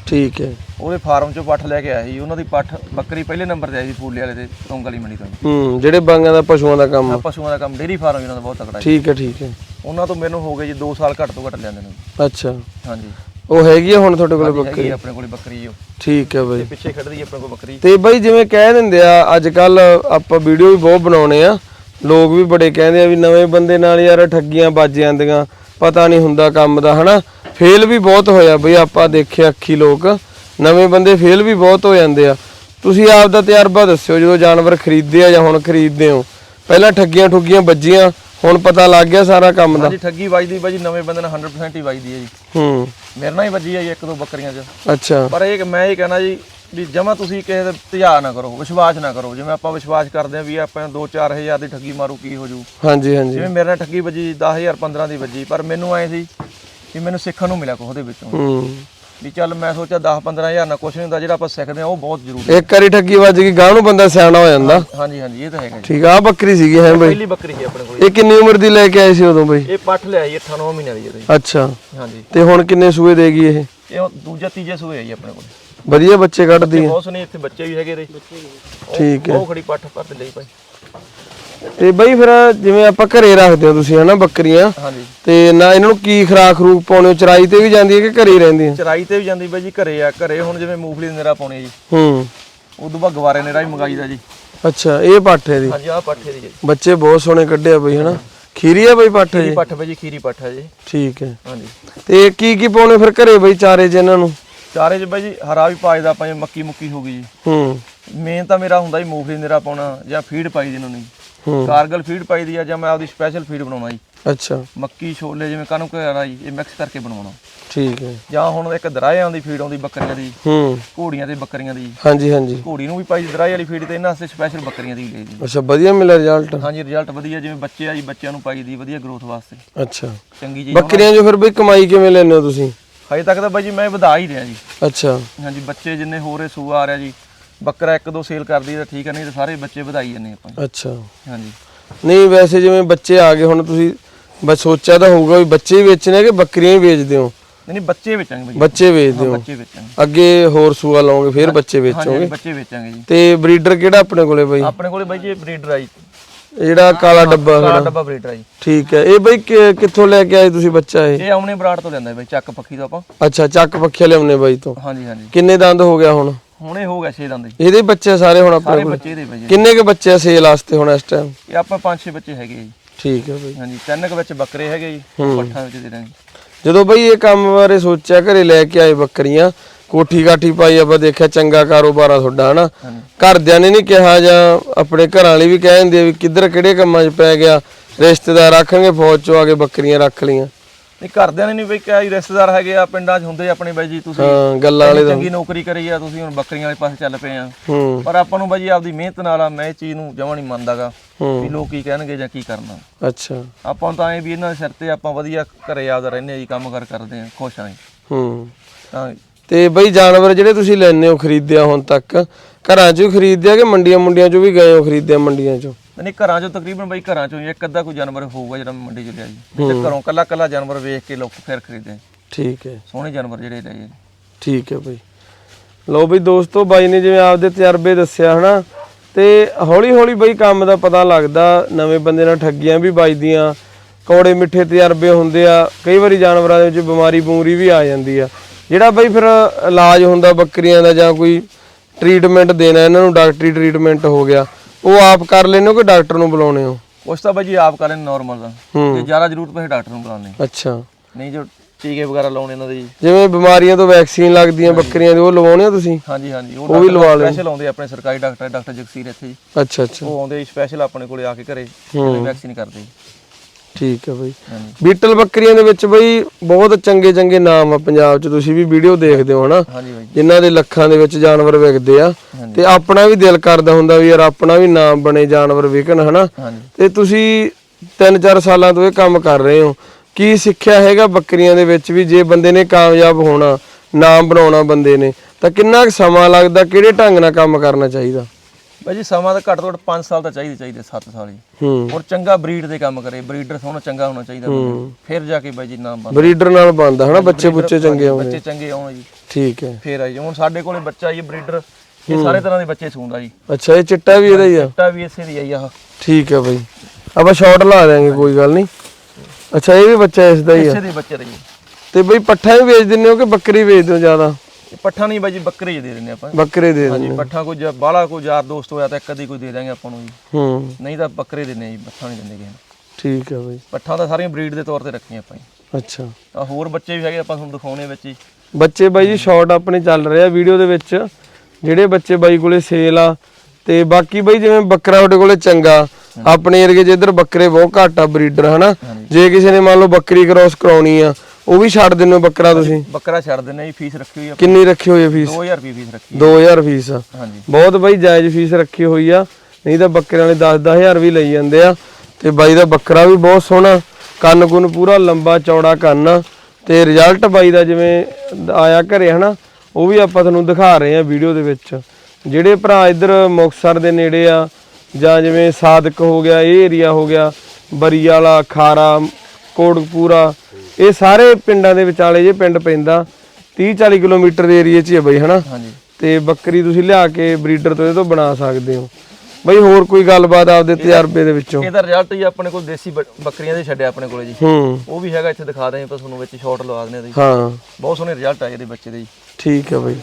ਠੀਕ ਹੈ। ਉਹਦੇ ਫਾਰਮ ਚੋਂ ਪੱਠ ਲੈ ਕੇ ਆਇਆ ਸੀ ਉਹਨਾਂ ਦੀ ਪੱਠ ਬੱਕਰੀ ਪਹਿਲੇ ਨੰਬਰ ਤੇ ਆਈ ਸੀ ਫੂਲੇ ਵਾਲੇ ਤੇ ਟੋਂਗ ਵਾਲੀ ਮੰਡੀ ਤੋਂ ਜੀ। ਹੂੰ ਜਿਹੜੇ ਬਾਂਗਾਂ ਦਾ ਪਸ਼ੂਆਂ ਦਾ ਕੰਮ। ਆ। ਪਸ਼ੂਆਂ ਦਾ ਕੰਮ ਡੇਰੀ ਫਾਰਮ ਇਹਨਾਂ ਦਾ ਬਹੁਤ ਤਕੜਾ ਜੀ। ਠੀਕ ਹੈ ਠੀਕ ਹੈ। ਉਹਨਾਂ ਤੋਂ ਮੈਨੂੰ ਹੋ ਗਏ ਜੀ 2 ਸਾਲ ਘੱਟ ਤੋਂ ਘੱਟ ਲਿਆਂਦੇ ਨੂੰ। ਅੱਛਾ। ਹਾਂਜੀ। ਉਹ ਹੈਗੀ ਆ ਹੁਣ ਤੁਹਾਡੇ ਕੋਲ ਬੱਕਰੀ ਹੈਗੀ ਆ ਆਪਣੇ ਕੋਲੇ ਬੱਕਰੀ ਉਹ। ਠੀਕ ਹੈ ਬਾਈ। ਪਿੱਛੇ ਖੜਦੀ ਹੈ ਆਪਣੇ ਕੋਲ ਬੱਕਰੀ। ਤੇ ਬਾਈ ਜਿਵੇਂ ਕਹਿ ਦਿੰਦੇ ਆ ਅੱਜ ਕੱਲ ਆਪਾਂ ਵੀਡੀਓ ਵੀ ਬਹੁਤ ਬਣਾਉਣੇ ਆ। ਲੋਕ ਵੀ ਬੜੇ ਕਹਿੰਦੇ ਆ ਵੀ ਨਵੇਂ ਬੰਦੇ ਨਾਲ ਯਾਰ ਠੱਗੀਆਂ ਵੱਜ ਜਾਂਦੀਆਂ ਪਤਾ ਨਹੀਂ ਹੁੰਦਾ ਕੰਮ ਦਾ ਹਨਾ? ਫੇਲ ਵੀ ਬਹੁਤ ਹੋਇਆ ਬਈ ਆਪਾਂ ਦੇਖਿਆ ਅੱਖੀ ਲੋਕ। ਨਵੇਂ ਬੰਦੇ ਫੇਲ ਵੀ ਬਹੁਤ ਹੋ ਜਾਂਦੇ ਆ। ਤੁਸੀਂ ਆਪ ਦਾ ਤਜਰਬਾ ਦੱਸਿਓ ਜਦੋਂ ਜਾਨਵਰ ਖਰੀਦਦੇ ਆ ਜਾਂ ਹੁਣ ਖਰੀਦਦੇ ਹੋ। ਪਹਿਲਾਂ ਠੱਗੀਆਂ ਠੁੱਗੀਆਂ ਵੱਜੀਆਂ ਹੁਣ ਪਤਾ ਲੱਗ ਗਿਆ ਸਾਰਾ ਕੰਮ ਦਾ। ਹਾਂਜੀ ਠੱਗੀ ਵੱਜਦੀ ਬਾਈ ਜੀ ਨਵੇਂ ਬੰਦੇ ਨਾਲ 100% ਹੀ ਵੱਜਦੀ ਹੈ ਜੀ। ਹੂੰ। ਮੇਰੇ ਨਾਲ ਹੀ ਵੱਜੀ ਹੈ ਜੀ ਇੱਕ ਦੋ ਬੱਕਰੀਆਂ 'ਚ। ਅੱਛਾ। ਪਰ ਇਹ ਮੈਂ ਇਹ ਕਹਿਣਾ ਜੀ ਵੀ ਜਮਾ ਤੁਸੀਂ ਕਿਸੇ ਦੇ ਧਿਆ ਨਾ ਕਰੋ ਵਿਸ਼ਵਾਸ ਨਾ ਕਰੋ। ਜਿਵੇਂ ਆਪਾਂ ਵਿਸ਼ਵਾਸ ਕਰਦੇ ਆ ਵੀ ਆਪਾਂ 2-4000 ਦੀ ਠੱਗੀ ਮਾਰੂ ਕੀ ਹੋ ਜੂ? ਹਾਂਜੀ ਹਾਂਜੀ। ਜਿਵੇਂ ਮੇਰੇ ਨਾਲ ਠੱਗੀ ਵੱਜੀ 10000 15 ਦੀ ਵੱਜੀ ਪਰ ਮੈਨੂੰ ਐ ਸੀ ਕਿ ਮੈਨੂੰ ਸਿੱਖਣ ਨੂੰ ਮਿਲਿਆ ਉਹਦੇ ਵਿੱਚੋਂ। ਹੂੰ। ਵੀ ਚੱਲ ਮੈਂ ਸੋਚਿਆ 10-15000 ਨਾਲ ਕੁਛ ਨਹੀਂ ਹੁੰਦਾ ਜਿਹੜਾ ਆਪਾਂ ਸਿੱਖਦੇ ਆ ਉਹ ਬਹੁਤ ਜ਼ਰੂਰੀ ਇੱਕ ਵਾਰੀ ਠੱਗੀ ਵੱਜ ਗਈ ਗਾਹ ਨੂੰ ਬੰਦਾ ਸਿਆਣਾ ਹੋ ਜਾਂਦਾ। ਹਾਂਜੀ ਹਾਂਜੀ ਇਹ ਤਾਂ ਹੈਗਾ ਜੀ। ਠੀਕ ਆ ਆਹ ਬੱਕਰੀ ਸੀਗੀ ਹੈ ਬਈ। ਪਹਿਲੀ ਬੱਕਰੀ ਸੀ ਆਪਣੇ ਕੋਲ ਇਹ ਕਿੰਨੀ ਉਮਰ ਦੀ ਲੈ ਕੇ ਆਏ ਸੀ ਉਦੋਂ ਬਈ? ਇਹ ਪੱਠ ਲਿਆ ਜੀ 98 ਮਹੀਨਿਆਂ ਦੀ ਇਹਦੀ ਅੱਛਾ। ਹਾਂਜੀ। ਤੇ ਹੁਣ ਕਿੰਨੇ ਸੂਏ ਦੇਗੀ ਇਹ? ਇਹ ਦੂਜਾ ਤੀਜਾ ਸੂਏ ਆ ਜੀ ਆਪਣੇ ਕੋਲ। ਵਧੀਆ ਬੱਚੇ ਕੱਢਦੀ ਹੈ। ਬਹੁਤ ਸੋਹਣੇ ਇੱਥੇ ਬੱਚੇ ਵੀ ਹੈਗੇ ਰੇ ਠੀਕ ਹੈ। ਉਹ ਖੜੀ ਪੱਠ ਪੱਟ ਲਈ ਭਾਈ। ਤੇ ਬਈ ਫਿਰ ਜਿਵੇਂ ਆਪਾਂ ਘਰੇ ਰੱਖਦੇ ਹੋ ਤੁਸੀਂ ਹਨਾ ਬੱਕਰੀਆਂ ਹਾਂਜੀ। ਤੇ ਨਾ ਇਹਨਾਂ ਨੂੰ ਕੀ ਖਰਾਕ ਖਰੂਕ ਪਾਉਣੇ ਹੋ? ਚਰਾਈ ਤੇ ਵੀ ਜਾਂਦੀ ਹੈ ਕਿ ਘਰੇ ਹੀ ਰਹਿੰਦੀਆਂ ਚਰਾਈ ਤੇ ਵੀ ਜਾਂਦੀ ਬਾਈ ਜੀ ਘਰੇ ਆ। ਘਰੇ ਹੁਣ ਜਿਵੇਂ ਮੂੰਗਫਲੀ ਦਾ ਨਿਰਾ ਪਾਉਣੀ ਆ ਜੀ। ਹੂੰ। ਉਦੋਂ ਬਾਅਦ ਗਵਾਰੇ ਨਿਰਾ ਹੀ ਮੰਗਾਈਦਾ ਜੀ। ਅੱਛਾ ਇਹ ਪਾਠੇ ਦੀ ਹਾਂਜੀ ਆਹ ਪੱਠੇ ਦੀ ਜੀ। ਬੱਚੇ ਬਹੁਤ ਸੋਹਣੇ ਕੱਢਿਆ ਬਈ ਹਨਾ। ਖੀਰੀ ਆ ਬਈ ਪਾਠੇ ਖੀਰੀ ਜੀ ਪੱਠ ਬਾਈ ਜੀ ਖੀਰੀ ਪੱਠ ਹੈ ਜੀ। ਠੀਕ ਹੈ। ਹਾਂਜੀ। ਤੇ ਕੀ ਕੀ ਪਾਉਣੇ ਫਿਰ ਘਰੇ ਬਈ ਚਾਰੇ ਚ ਇਹਨਾਂ ਨੂੰ? ਚਾਰੇ ਚ ਬਾਈ ਜੀ ਹਰਾ ਵੀ ਪਾਈਦਾ ਆਪਾਂ ਜਿਵੇਂ ਮੱਕੀ ਮੁੱਕੀ ਹੋ ਗਈ ਜੀ। ਹੂੰ। ਮੇਨ ਤਾਂ ਮੇਰਾ ਹੁੰਦਾ ਜੀ ਮੂੰਗਫਲੀ ਨਿਰਾ ਪਾਉਣਾ ਜਾਂ ਫੀਡ ਪਾਈ ਦੀ ਨੂੰ। ਜੀ ਹੂੰ। ਕਾਰਗਲ ਫੀਡ ਪਾਈ ਦੀ ਆ ਜਾਂ ਮੈਂ ਆਪਦੀ ਸਪੈਸ਼ਲ ਫੀਡ ਬਣਾਉਣਾ ਜੀ। ਅੱਛਾ। ਮੱਕੀ ਛੋਲੇ ਜਿਵੇਂ ਕਣਕ ਹਰਾ ਜੀ ਇਹ ਮਿਕਸ ਕਰਕੇ ਬਣਾਉਣਾ। ਠੀਕ ਹੈ। ਜਾਂ ਹੁਣ ਇੱਕ ਦਰਾਇਆਂ ਦੀ ਫੀਡ ਆਉਂਦੀ ਬੱਕਰੀਆਂ ਦੀ। ਹੂੰ। ਘੋੜੀਆਂ ਤੇ ਬੱਕਰੀਆਂ ਦੀ। ਹਾਂਜੀ ਹਾਂਜੀ। ਘੋੜੀ ਨੂੰ ਵੀ ਪਾਈ ਦਰਾਈ ਵਾਲੀ ਫੀਡ ਤੇ ਇਹਨਾਂ ਵਾਸਤੇ ਸਪੈਸ਼ਲ ਬੱਕਰੀਆਂ ਦੀ ਲਈ ਜੀ। ਅੱਛਾ ਵਧੀਆ ਮਿਲਿਆ ਰਿਜ਼ਲਟ ਹਾਂਜੀ ਰਿਜ਼ਲਟ ਵਧੀਆ ਜਿਵੇਂ ਬੱਚੇ ਆ ਜੀ ਬੱਚਿਆਂ ਨੂੰ ਪਾਈ ਦੀ ਵਧੀਆ ਗਰੋਥ ਵਾਸਤੇ। ਅੱਛਾ। ਚੰਗੀ ਚੀਜ਼ ਬੱਕਰੀਆਂ ਜੋ ਫਿਰ ਬਈ ਕਮਾਈ ਕਿਵੇਂ ਲੈਂਦੇ ਹੋ ਤੁਸੀਂ? ਹਜੇ ਤੱਕ ਤਾਂ ਬਾਈ ਜੀ ਮੈਂ ਵਧਾ ਹੀ ਰਿਹਾ ਜੀ। ਅੱਛਾ। ਹਾਂਜੀ ਬੱਚੇ ਜਿੰਨੇ ਹੋ ਰਹੇ ਸੂਆ ਆ ਰਿਹਾ ਜੀ ਬੱਕਰਾ ਇੱਕ ਦੋ ਸੇਲ ਕਰਦੀ ਤਾਂ ਠੀਕ ਹੈ ਨਹੀਂ ਤਾਂ ਸਾਰੇ ਬੱਚੇ ਵਧਾਈ ਜਾਂਦੇ ਆਪਾਂ ਅੱਛਾ। ਹਾਂਜੀ। ਨਹੀਂ ਵੈਸੇ ਜਿਵੇਂ ਬੱਚੇ ਆ ਗਏ ਹੁਣ ਤੁਸੀਂ ਬਸ ਸੋਚਿਆ ਤਾਂ ਹੋਊਗਾ ਵੀ ਬੱਚੇ ਹੀ ਵੇਚਣੇ ਆ ਕਿ ਬੱਕਰੀਆਂ ਹੀ ਵੇਚਦੇ ਹੋ? ਨਹੀਂ ਨਹੀਂ ਬੱਚੇ ਵੇਚਾਂਗੇ ਬਾਈ ਬੱਚੇ ਵੇਚਦੇ ਹੋ ਬੱਚੇ ਵੇਚਾਂਗੇ। ਅੱਗੇ ਹੋਰ ਸੂਆ ਲਾਓਗੇ ਫਿਰ ਬੱਚੇ ਵੇਚੋਗੇ? ਹਾਂਜੀ, ਬੱਚੇ ਵੇਚਾਂਗੇ ਜੀ। ਤੇ ਬਰੀਡਰ ਕਿਹੜਾ ਆਪਣੇ ਕੋਲੇ ਬਈ? ਆਪਣੇ ਕੋਲੇ ਬਾਈ ਜੀ ਬਰੀਡਰ ਆ ਜੀ। ਜਿਹੜਾ ਕਾਲਾ ਡੱਬਾ ਕਾਲਾ ਡੱਬਾ ਬਰੀਡਰ ਆ ਜੀ। ਠੀਕ ਹੈ। ਇਹ ਬਈ ਕਿ- ਕਿੱਥੋਂ ਲੈ ਕੇ ਆਏ ਤੁਸੀਂ ਬੱਚਾ ਇਹ? ਇਹ ਆਉਣੇ ਬਰਾੜ ਤੋਂ ਲੈਂਦਾ ਬਾਈ ਚੱਕ ਪੱਖੀ ਤੋਂ ਆਪਾਂ। ਅੱਛਾ ਚੱਕ ਪੱਖੇ ਲਿਆਉਣੇ ਬਾਈ ਤੋਂ। ਹਾਂਜੀ ਹਾਂਜੀ। ਕਿੰਨੇ ਦੰਦ ਹੋ ਗਿਆ ਹੁਣ? ਹੁਣ ਹੋ ਗਿਆ 6 ਦੰਦ ਜੀ। ਇਹਦੇ ਬੱਚੇ ਸਾਰੇ ਹੁਣ ਆਪਣੇ ਸਾਰੇ ਕੋਲ? ਬੱਚੇ ਬਾਈ ਜੀ। ਕਿੰਨੇ ਕੇ ਬੱਚੇ ਸੇਲ ਵਾਸਤੇ ਹੁਣ ਇਸ ਟਾਈਮ ਇਹ ਆਪਾਂ ਪੰਜ ਛੇ ਬੱਚੇ ਹੈਗੇ ਆ ਜੀ। ਠੀਕ ਹੈ ਬਈ। ਹਾਂਜੀ ਤਿੰਨ ਕੁ ਵਿੱਚ ਬੱਕਰੇ ਹੈਗੇ ਜੀ। ਹੂੰ। ਪੱਠਾਂ ਵਿੱਚ ਦੇ ਦਾਂਗੇ ਜਦੋਂ ਬਈ ਇਹ ਕੰਮ ਬਾਰੇ ਸੋਚਿਆ ਘਰੇ ਲੈ ਕੇ ਆਏ ਬੱਕਰੀਆਂ ਕੋਠੀ ਕਾਠੀ ਪਾਈ ਆਪਾਂ ਦੇਖਿਆ ਚੰਗਾ ਕਾਰੋਬਾਰ ਆ ਤੁਹਾਡਾ ਹਨਾ? ਘਰਦਿਆਂ ਨੇ ਨਹੀਂ ਕਿਹਾ ਜਾਂ ਆਪਣੇ ਘਰਾਂ ਵਾਲੀ ਵੀ ਕਹਿ ਦਿੰਦੇ ਆ ਵੀ ਕਿੱਧਰ ਕਿਹੜੇ ਕੰਮਾਂ 'ਚ ਪੈ ਗਿਆ ਰਿਸ਼ਤੇਦਾਰ ਆਖਣਗੇ ਫੌਜ 'ਚੋਂ ਆ ਕੇ ਬੱਕਰੀਆਂ ਰੱਖ ਲੀਆਂ ਨਹੀਂ ਘਰਦਿਆਂ ਨੇ ਨਹੀਂ ਬਈ ਕਿਹਾ ਰਿਸ਼ਤੇਦਾਰ ਹੈਗੇ ਆ ਪਿੰਡਾਂ 'ਚ ਹੁੰਦੇ ਆਪਣੇ ਬਾਈ ਜੀ ਤੁਸੀਂ ਹਾਂ ਗੱਲਾਂ ਵਾਲੇ ਚੰਗੀ ਨੌਕਰੀ ਕਰੀ ਆ ਤੁਸੀਂ ਹੁਣ ਬੱਕਰੀਆਂ ਵਾਲੇ ਪਾਸੇ ਚੱਲ ਪਏ ਆ। ਪਰ ਆਪਾਂ ਨੂੰ ਬਾਈ ਜੀ ਆਪਦੀ ਮਿਹਨਤ ਨਾਲ ਆ ਮੈਂ ਇਹ ਚੀਜ਼ ਨੂੰ ਜਮਾਂ ਨਹੀਂ ਮੰਨਦਾਗਾ ਵੀ ਲੋਕ ਕੀ ਕਹਿਣਗੇ ਜਾਂ ਕੀ ਕਰਨਾ। ਅੱਛਾ। ਆਪਾਂ ਨੂੰ ਤਾਂ ਐ ਵੀ ਇਹਨਾਂ ਦੇ ਸਿਰ ਤੇ ਆਪਾਂ ਵਧੀਆ ਘਰੇ ਆਪਦਾ ਰਹਿੰਦੇ ਆ ਜੀ ਕੰਮ ਕਰ ਕਰਦੇ ਆ ਖੁਸ਼ ਆਂ ਜੀ। ਹੂੰ। ਤਾਂ ਤੇ ਬਈ ਜਾਨਵਰ ਜਿਹੜੇ ਤੁਸੀਂ ਲੈਣੇ ਹੋ ਖਰੀਦਿਆ ਹੁਣ ਤੱਕ ਘਰਾਂ 'ਚ ਖਰੀਦਿਆ ਕਿ ਮੰਡੀਆਂ ਮੁੰਡੀਆਂ 'ਚੋਂ ਵੀ ਗਏ ਹੋ ਖਰੀਦਿਆ ਮੰਡੀਆਂ 'ਚੋਂ? ਨਹੀਂ ਘਰਾਂ 'ਚੋਂ ਤਕਰੀਬਨ ਬਾਈ ਘਰਾਂ 'ਚੋਂ ਇੱਕ ਅੱਧਾ ਕੋਈ ਜਾਨਵਰ ਹੋਊਗਾ ਜਿਹੜਾ ਮੰਡੀ 'ਚ ਲਿਆ ਜੀ। ਤੇ ਘਰੋਂ ਕੱਲਾ ਕੱਲਾ ਜਾਨਵਰ ਵੇਖ ਕੇ ਲੋਕ ਫਿਰ ਖਰੀਦੇ। ਠੀਕ ਹੈ। ਸੋਹਣੇ ਜਾਨਵਰ ਜਿਹੜੇ ਲਏ ਜੀ। ਠੀਕ ਹੈ ਬਈ। ਲਓ ਬਈ ਦੋਸਤੋ ਬਾਈ ਨੇ ਜਿਵੇਂ ਆਪਦੇ ਤਜਰਬੇ ਦੱਸਿਆ ਹਨਾ ਤੇ ਹੌਲੀ ਹੌਲੀ ਬਈ ਕੰਮ ਦਾ ਪਤਾ ਲੱਗਦਾ ਨਵੇਂ ਬੰਦੇ ਨਾਲ ਠੱਗੀਆਂ ਵੀ ਵੱਜਦੀਆਂ ਕੌੜੇ ਮਿੱਠੇ ਤਜਰਬੇ ਹੁੰਦੇ ਆ ਕਈ ਵਾਰੀ ਜਾਨਵਰਾਂ ਦੇ ਵਿੱਚ ਬਿਮਾਰੀ ਬੂਰੀ ਵੀ ਆ ਜਾਂਦੀ ਆ। ਜਿਹੜਾ ਬਈ ਫਿਰ ਇਲਾਜ ਹੁੰਦਾ ਬੱਕਰੀਆਂ ਦਾ ਜਾਂ ਕੋਈ ਟ੍ਰੀਟਮੈਂਟ ਦੇਣਾ ਇਹਨਾਂ ਨੂੰ ਡਾਕਟਰੀ ਟ੍ਰੀਟਮੈਂਟ ਹੋ ਗਿਆ ਉਹ ਆਪ ਕਰ ਲੈਂਦੇ ਹੋ ਕਿ ਡਾਕਟਰ ਨੂੰ ਬੁਲਾਉਣੇ ਹੋ? ਕੁਛ ਤਾਂ ਬਾਈ ਜੀ ਆਪ ਕਰੇ ਨਾਰਮਲ ਦਾ ਹੂੰ। ਜੇ ਜ਼ਿਆਦਾ ਜ਼ਰੂਰਤ ਪਏ ਡਾਕਟਰ ਨੂੰ ਬੁਲਾਉਂਦੇ। ਅੱਛਾ। ਨਹੀਂ ਜੋ ਟੀਕੇ ਵਗੈਰਾ ਲਾਉਣੇ ਇਹਨਾਂ ਦੇ ਜੀ। ਜਿਵੇਂ ਬਿਮਾਰੀਆਂ ਤੋਂ ਵੈਕਸੀਨ ਲੱਗਦੀਆਂ ਬੱਕਰੀਆਂ ਦੀ ਉਹ ਲਵਾਉਣੇ ਆ ਤੁਸੀਂ? ਹਾਂਜੀ ਹਾਂਜੀ। ਉਹ ਵੀ ਲਵਾ ਲਿਓ। ਸਪੈਸ਼ਲ ਆਉਂਦੇ ਆਪਣੇ ਸਰਕਾਰੀ ਡਾਕਟਰ ਡਾਕਟਰ ਜਗਸੀਰ ਇੱਥੇ ਜੀ। ਅੱਛਾ ਅੱਛਾ। ਉਹ ਆਉਂਦੇ ਸਪੈਸ਼ਲ ਆਪਣੇ ਕੋਲੇ ਆ ਕੇ ਘਰੇ ਵੈਕਸੀਨ ਕਰਦੇ। ਜੀ ਠੀਕ ਹੈ ਬਈ। ਹਾਂਜੀ। ਬੀਟਲ ਬੱਕਰੀਆਂ ਦੇ ਵਿੱਚ ਬਈ ਬਹੁਤ ਚੰਗੇ ਚੰਗੇ ਨਾਮ ਆ ਪੰਜਾਬ 'ਚ ਤੁਸੀਂ ਵੀ ਵੀਡੀਓ ਦੇਖਦੇ ਹੋ ਹਨਾ? ਹਾਂਜੀ ਬਾਈ। ਜਿਨ੍ਹਾਂ ਦੇ ਲੱਖਾਂ ਦੇ ਵਿੱਚ ਜਾਨਵਰ ਵਿਕਦੇ ਆ। ਹਾਂਜੀ। ਤੇ ਆਪਣਾ ਵੀ ਦਿਲ ਕਰਦਾ ਹੁੰਦਾ ਵੀ ਯਾਰ ਆਪਣਾ ਵੀ ਨਾਮ ਬਣੇ ਜਾਨਵਰ ਵਿਕਣ ਹਨਾ? ਹਾਂਜੀ। ਤੇ ਤੁਸੀਂ 3-4 ਸਾਲਾਂ ਤੋਂ ਇਹ ਕੰਮ ਕਰ ਰਹੇ ਹੋ। ਕੀ ਸਿੱਖਿਆ ਹੈਗਾ ਬੱਕਰੀਆਂ ਦੇ ਵਿੱਚ ਵੀ ਜੇ ਬੰਦੇ ਨੇ ਕਾਮਯਾਬ ਹੋਣਾ ਨਾਮ ਬਣਾਉਣਾ ਬੰਦੇ ਨੇ ਤਾਂ ਕਿੰਨਾ ਕੁ ਸਮਾਂ ਲੱਗਦਾ ਕਿਹੜੇ ਢੰਗ ਨਾਲ ਕੰਮ ਕਰਨਾ ਚਾਹੀਦਾ? ਬਾਈ ਜੀ ਸਮਾਂ ਤਾਂ ਘੱਟ ਤੋਂ ਘੱਟ 5 ਸਾਲ ਤਾਂ ਚਾਹੀਦੇ ਚਾਹੀਦੇ 7 ਸਾਲ ਜੀ ਹੂੰ। ਔਰ ਚੰਗਾ ਬਰੀਡ ਦੇ ਕੰਮ ਕਰੇ ਬਰੀਡਰ ਸੋਹਣਾ ਚੰਗਾ ਹੋਣਾ ਚਾਹੀਦਾ ਬੰਦੇ। ਫਿਰ ਜਾ ਕੇ ਬਾਈ ਜੀ ਨਾਮ ਬਣ ਬਰੀਡਰ ਨਾਲ ਬੰਦਾ ਹਨਾ? ਬੱਚੇ ਬੁੱਚੇ ਚੰਗੇ ਹੋਣੇ ਬੱਚੇ ਚੰਗੇ ਆਉਣ ਜੀ। ਠੀਕ ਹੈ। ਫੇਰ ਆ ਜੀ। ਹੁਣ ਸਾਡੇ ਕੋਲੇ ਬੱਚਾ ਜੀ ਬਰੀਡਰ ਇਹ ਸਾਰੇ ਤਰ੍ਹਾਂ ਦੇ ਬੱਚੇ ਸੂੰਦਾ ਜੀ। ਅੱਛਾ ਇਹ ਚਿੱਟਾ ਵੀ ਇਹਦਾ ਹੀ ਆ? ਚਿੱਟਾ ਵੀ ਇਸੇ ਦੀ ਆਈ ਆਹ। ਠੀਕ ਹੈ ਬਈ। ਆਪਾਂ ਸ਼ਾਰਟ ਲਾ ਦੇਾਂਗੇ ਕੋਈ ਗੱਲ ਨਹੀਂ। ਅੱਛਾ ਇਹ ਵੀ ਬੱਚਾ ਇਸ ਦਾ ਹੀ ਆ। ਇਸੇ ਦੇ ਬੱਚੇ ਜੀ। ਤੇ ਬਈ ਪੱਠਾ ਵੀ ਵੇਚ ਦਿੰਦੇ ਹੋ ਕਿ ਬੱਕਰੀ ਵੇਚਦੇ ਹੋ ਜ਼ਿਆਦਾ? ਪੱਠਾ ਨਹੀਂ ਬਾਈ ਜੀ ਬੱਕਰੇ ਹੀ ਦੇ ਦਿੰਦੇ ਆਪਾਂ। ਬੱਕਰੇ ਦੇ ਹਾਂਜੀ ਪੱਠਾ ਕੋਈ ਜਾਂ ਬਾਹਲਾ ਕੋਈ ਯਾਰ ਦੋਸਤ ਹੋਇਆ ਤਾਂ ਇੱਕ ਅੱਧੀ ਕੋਈ ਦੇ ਦਾਂਗੇ ਆਪਾਂ ਨੂੰ ਜੀ। ਹੂੰ। ਨਹੀਂ ਤਾਂ ਬੱਕਰੇ ਦਿੰਦੇ ਜੀ ਪੱਠਾ ਨਹੀਂ ਦਿੰਦੇ ਕਿਸੇ ਨੂੰ। ਠੀਕ ਹੈ ਬਈ। ਪੱਠਾ ਤਾਂ ਸਾਰੀਆਂ ਬਰੀਡ ਦੇ ਤੌਰ ਤੇ ਰੱਖੀਆਂ ਆਪਾਂ ਜੀ। ਅੱਛਾ। ਆ ਹੋਰ ਬੱਚੇ ਵੀ ਹੈਗੇ ਆਪਾਂ ਤੁਹਾਨੂੰ ਦਿਖਾਉਣੇ ਵਿੱਚ ਜੀ। ਬੱਚੇ ਬਾਈ ਜੀ ਸ਼ਾਰਟ ਆਪਣੇ ਚੱਲ ਰਿਹਾ ਵੀਡੀਓ ਦੇ ਵਿੱਚ। ਜਿਹੜੇ ਬੱਚੇ ਬਾਈ ਕੋਲੇ ਸੇਲ ਆ ਤੇ ਬਾਕੀ ਬਾਈ ਜਿਵੇਂ ਬੱਕਰਾ ਤੁਹਾਡੇ ਕੋਲੇ ਚੰਗਾ ਆਪਣੇ ਏਰੀਏ 'ਚ ਇੱਧਰ ਬੱਕਰੇ ਬਹੁਤ ਘੱਟ ਆ ਬਰੀਡਰ ਹਨਾ? ਜੇ ਕਿਸੇ ਨੇ ਮੰਨ ਲਓ ਬੱਕਰੀ ਕ੍ਰੋਸ ਕਰਾਉਣੀ ਆ ਉਹ ਵੀ ਛੱਡ ਦਿੰਦੇ ਹੋ ਬੱਕਰਾ ਤੁਸੀਂ? ਬੱਕਰਾ ਛੱਡ ਦਿੰਦੇ ਜੀ ਫੀਸ ਰੱਖੀ ਹੋਈ ਆ ਕਿੰਨੀ ਰੱਖੀ ਹੋਈ ਹੈ ਫੀਸ? 2000 ਰੁਪਏ ਫੀਸ ਰੱਖੀ 2000 ਫੀਸ ਹਾਂਜੀ। ਬਹੁਤ ਬਾਈ ਜਾਇਜ਼ ਫੀਸ ਰੱਖੀ ਹੋਈ ਆ। ਨਹੀਂ ਤਾਂ ਬੱਕਰਿਆਂ ਵਾਲੇ 10-10000 ਵੀ ਲਈ ਜਾਂਦੇ ਆ। ਤੇ ਬਾਈ ਦਾ ਬੱਕਰਾ ਵੀ ਬਹੁਤ ਸੋਹਣਾ। ਕੰਨ ਕੁੰਨ ਪੂਰਾ ਲੰਬਾ ਚੌੜਾ ਕੰਨ ਤੇ ਰਿਜ਼ਲਟ ਬਾਈ ਦਾ ਜਿਵੇਂ ਆਇਆ ਘਰੇ ਹਨਾ ਉਹ ਵੀ ਆਪਾਂ ਤੁਹਾਨੂੰ ਦਿਖਾ ਰਹੇ ਆ ਵੀਡੀਓ ਦੇ ਵਿੱਚ। ਜਿਹੜੇ ਭਰਾ ਇੱਧਰ ਮੁਕਤਸਰ ਦੇ ਨੇੜੇ ਆ ਜਾਂ ਜਿਵੇਂ ਸਾਦਕ ਹੋ ਗਿਆ ਇਹ ਏਰੀਆ ਹੋ ਗਿਆ ਬਰੀ ਵਾਲਾ ਖਾਰਾ ਕੋਟਕਪੂਰਾ ਇਹ ਸਾਰੇ ਪਿੰਡਾਂ ਦੇ ਵਿਚਾਲੇ ਜੇ ਪਿੰਡ ਪੈਂਦਾ 30-40 ਕਿਲੋਮੀਟਰ ਦੇ ਏਰੀਆ 'ਚ ਹੀ ਬਾਈ ਹਨਾ? ਹਾਂਜੀ। ਤੇ ਬੱਕਰੀ ਤੁਸੀਂ ਲਿਆ ਕੇ ਬਰੀਡਰ ਤੋਂ ਇਹ ਤੋਂ ਬਣਾ ਸਕਦੇ ਹੋ। ਬਈ ਹੋਰ ਕੋਈ ਗੱਲਬਾਤ ਆਪਦੇ ਤਜਰਬੇ ਦੇ ਵਿੱਚੋਂ? ਇਹਦਾ ਰਿਜ਼ਲਟ ਜੀ ਆਪਣੇ ਕੋਲ ਦੇਸੀ ਬ- ਬੱਕਰੀਆਂ ਦੇ ਛੱਡਿਆ ਆਪਣੇ ਕੋਲੇ ਜੀ। ਹੂੰ। ਉਹ ਵੀ ਹੈਗਾ ਇੱਥੇ ਦਿਖਾ ਦੇਂ ਆਪਾਂ ਤੁਹਾਨੂੰ ਵਿੱਚ ਸ਼ਾਟ ਲਵਾ ਦਿੰਦੇ ਆ ਜੀ ਹਾਂ। ਬਹੁਤ ਸੋਹਣੇ ਰਿਜ਼ਲਟ ਆਏ ਇਹਦੇ ਬੱਚੇ ਦੇ ਜੀ। ਠੀਕ ਹੈ ਬਈ।